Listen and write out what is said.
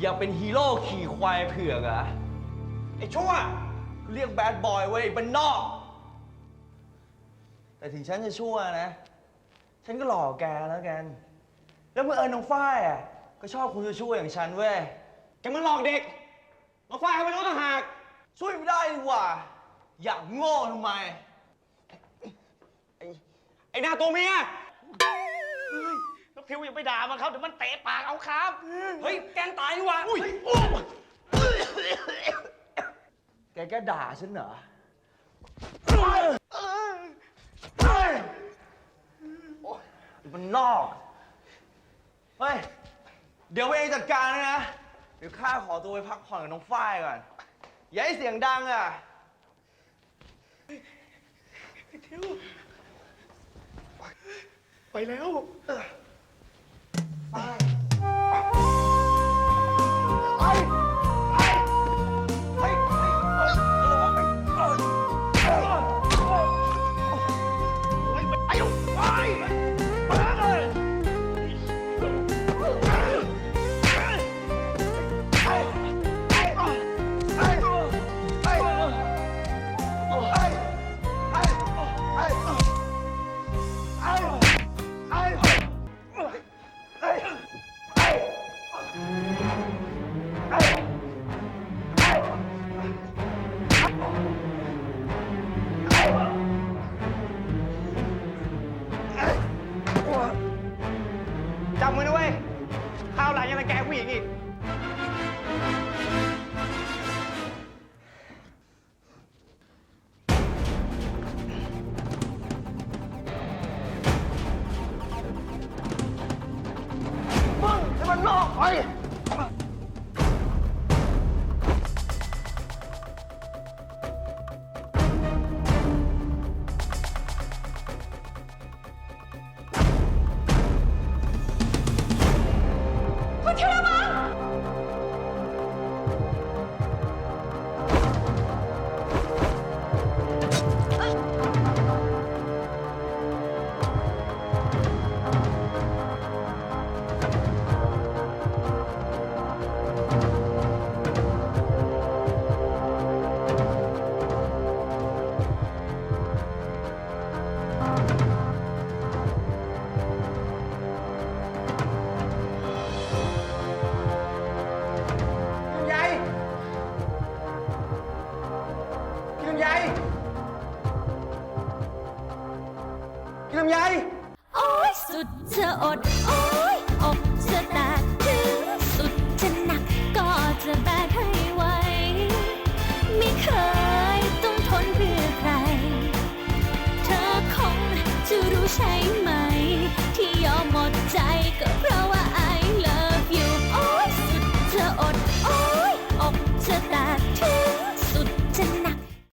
อยากเป็นฮีโร่ขี่ควายเผือกเหรอะไอ้ชั่วเรียกแบดบอยเว้ยบ้านนอก แต่ถึงฉันจะชั่วนะ ฉันก็หล่อแกแล้วกัน แล้วเมื่อเอิญน้องฝ้ายอะก็ชอบคุณชั่วๆอย่างฉันเว้ย แกมันหลอกเด็กมาฝ้ายเขาไม่รู้ต่างหาก ช่วยไม่ได้ดีกว่า อยากโง่ทำไม ไอ้หน้าตัวเมีย แล้วพิวอย่าไปด่ามันครับเดี๋ยวมันเตะปากเอาครับ เฮ้ย แกล้งตายดีกว่าอุ้ยแกแกด่าฉันเหรอ มันนอก เฮ้ย เดี๋ยวเองจัดการนะ เดี๋ยวข้าขอตัวไปพักผ่อนกับน้องฝ้ายก่อน อย่าให้เสียงดังอะไปแล้ว ยังรังแกผู้หญิงอีก มึงให้มันนอกไป กินลำไย โอ้ยสุดจะอด โอ้ย